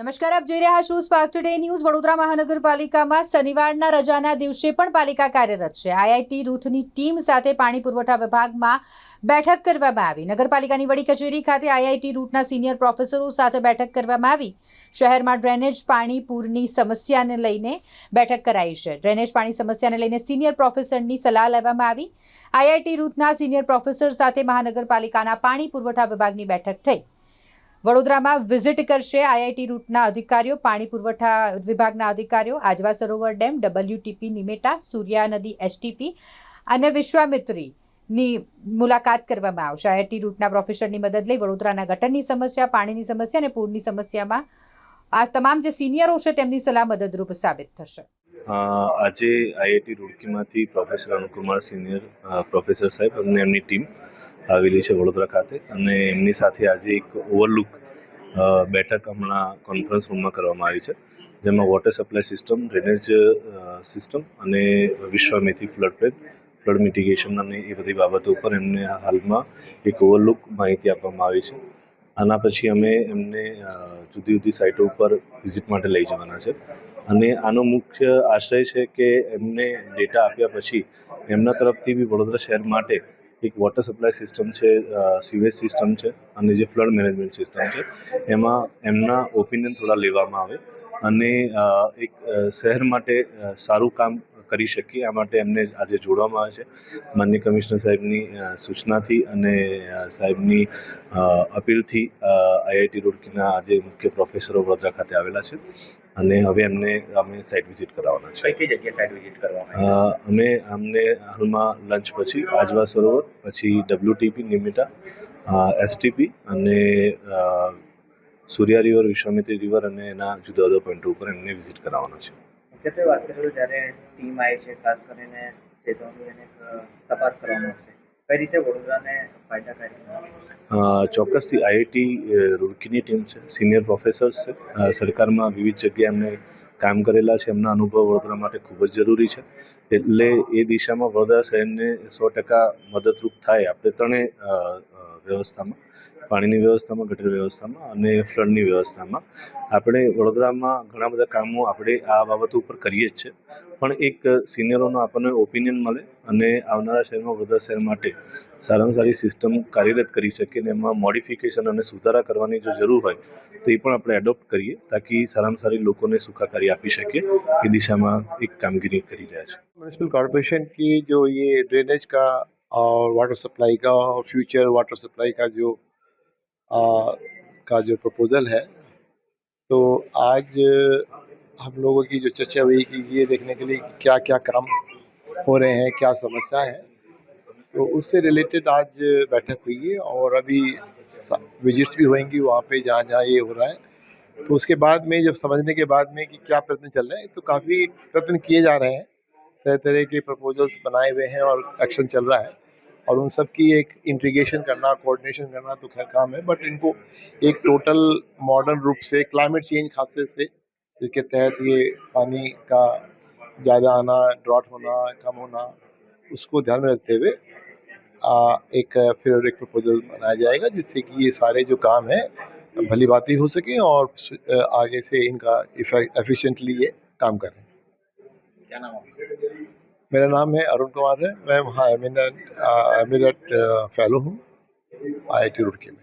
નમસ્કાર, આપ જોઈ રહ્યા છો સ્પાર્ક ટુડે ન્યૂઝ વડોદરા મહાનગરપાલિકામાં શનિવારના રજાના દિવસે પણ પાલિકા કાર્યરત છે. આઈઆઈટી રૂથની ટીમ સાથે પાણી પુરવઠા વિભાગમાં બેઠક કરવામાં આવી. નગરપાલિકાની વડી કચેરી ખાતે આઈઆઈટી રૂટના સિનિયર પ્રોફેસરો સાથે બેઠક કરવામાં આવી. શહેરમાં ડ્રેનેજ પાણી પૂરની સમસ્યાને લઈને બેઠક કરાઈ છે. ડ્રેનેજ પાણી સમસ્યાને લઈને સિનિયર પ્રોફેસરની સલાહ લેવામાં આવી. આઈઆઈટી રૂટના સિનિયર પ્રોફેસર સાથે મહાનગરપાલિકાના પાણી પુરવઠા વિભાગની બેઠક થઈ. વડોદરામાં વિઝિટ કરશે આઈઆઈટી રૂટના અધિકારીઓ, પાણી પુરવઠા વિભાગના અધિકારીઓ, આજવા સરોવર ડેમ, ડબલ્યુટીપી, નિમેટા, સૂર્યા નદી, એસટીપી અને વિશ્વામિત્રીની મુલાકાત કરવામાં આવશે. આઈઆઈટી રૂટના પ્રોફેસરની મદદ લઈ વડોદરાના ગટરની સમસ્યા, પાણીની સમસ્યા અને પૂરની સમસ્યામાં આ તમામ જે સિનિયરો છે તેમની સલાહ મદદરૂપ સાબિત થશે. આજે IIT રૂડકીમાંથી professor Anukumar senior professor saheb અને એમની ટીમ આવેલી છે વડોદરા ખાતે અને એમની સાથે આજે એક ઓવરલુક બેઠક હમણાં કોન્ફરન્સ રૂમમાં કરવામાં આવી છે, જેમાં water supply system drainage system અને Vishwamitri flood plain flood mitigation અને એ બધી બાબતો ઉપર એમને હાલમાં એક ઓવરલુક માહિતી આપવામાં આવી છે. આના પછી અમે એમને જુદી જુદી સાઇટો ઉપર વિઝિટ માટે લઈ જવાના છે. અને આનો મુખ્ય આશય છે કે એમને ડેટા આપ્યા પછી એમના તરફથી બી વડોદરા શહેર માટે એક વોટર સપ્લાય સિસ્ટમ છે સિવેજ સિસ્ટમ છે અને જે ફ્લડ મેનેજમેન્ટ સિસ્ટમ છે, એમાં એમના ઓપિનિયન થોડા લેવામાં આવે. અને એક શહેર માટે સારું કામ કરી શકીએ. આ માટે એમને આજે જોડવામાં આવે છે. માન્ય કમિશનર સાહેબની સૂચનાથી અને સાહેબની અપીલથી આઈઆઈટી રૂડકીના આજે મુખ્ય પ્રોફેસરો વડોદરા ખાતે આવેલા છે. અને હવે એમને અમે સાઇટ વિઝિટ કરાવવાના છે. કઈ જગ્યાએ સાઇટ વિઝિટ કરવામાં અમે અમને હાલમાં લંચ પછી આજવા સરોવર પછી ડબ્લ્યુટીપી નિમિટા એસટીપી અને સૂર્યા રિવર વિશ્વામિત્રી રિવર અને એના જુદા જુદા પોઈન્ટો ઉપર એમને વિઝિટ કરાવવાના છે. મુખ્યત્વે વાત કરીએ તો જ્યારે ટીમ આવી છે, ખાસ કરીને ચેતવણી અને તપાસ કરવામાં આવશે, કઈ રીતે વડોદરાને ફાયદાકારી ચોક્કસથી આઈઆઈટી રૂડકીની ટીમ છે સિનિયર પ્રોફેસર્સ છે. સરકારમાં વિવિધ જગ્યાએ એમને કામ કરેલા છે. એમના અનુભવ વડોદરા માટે ખૂબ જ જરૂરી છે. એટલે એ દિશામાં વડોદરા શહેરને સો ટકા મદદરૂપ થાય આપણે ત્રણેય વ્યવસ્થામાં. પાણીની વ્યવસ્થામાં ગટર વ્યવસ્થામાં અને ફ્લડની વ્યવસ્થામાં આપણે વડોદરામાં ઘણા બધા કામો આપણે આ બાબતો ઉપર કરીએ જ છે પણ એક સિનિયરોનો આપણને ઓપિનિયન મળે અને આવનારા શહેરમાં વડોદરા શહેર માટે સારામાં સારી સિસ્ટમ કાર્યરત કરી શકીએ અને એમાં મોડિફિકેશન અને સુધારા કરવાની જો જરૂર હોય તો એ પણ આપણે એડોપ્ટ કરીએ તાકી સારામાં સારી લોકોને સુખાકારી આપી શકીએ એ દિશામાં એક કામગીરી કરી રહ્યા છે म्यूनसिपल कॉरपोरेशन की जो ये ड्रेनेज का और वाटर सप्लाई का और फ्यूचर वाटर सप्लाई का जो आ, का जो प्रपोजल है तो आज हम लोगों की जो चर्चा हुई कि ये देखने के लिए कि क्या क्या काम हो रहे हैं क्या समस्या है तो उससे रिलेटेड आज बैठक हुई है और अभी विजिट्स भी होंगी वहाँ पे जहाँ जहाँ ये हो रहा है तो उसके बाद में जब समझने के बाद में कि क्या प्रयत्न चल रहे हैं तो काफ़ी प्रयत्न किए जा रहे हैं तरह तरह के प्रपोजल्स बनाए हुए हैं और एक्शन चल रहा है और उन सब की एक इंटीग्रेशन करना कोऑर्डिनेशन करना तो खैर काम है बट इनको एक टोटल मॉडर्न रूप से क्लाइमेट चेंज खासे से, जिसके तहत ये पानी का ज़्यादा आना ड्रॉट होना, कम होना, उसको ध्यान में रखते हुए एक, फिर एक प्रपोजल बनाया जाएगा, जिससे कि ये सारे जो काम है, भली बाती हो सके और आगे से इनका एफिशिएंटली ये काम करें। क्या नाम मेरा नाम है अरुण कुमार है मैं वहाँ एमिनेट एमिनेट फेलो हूँ आई आई टी रुड़की में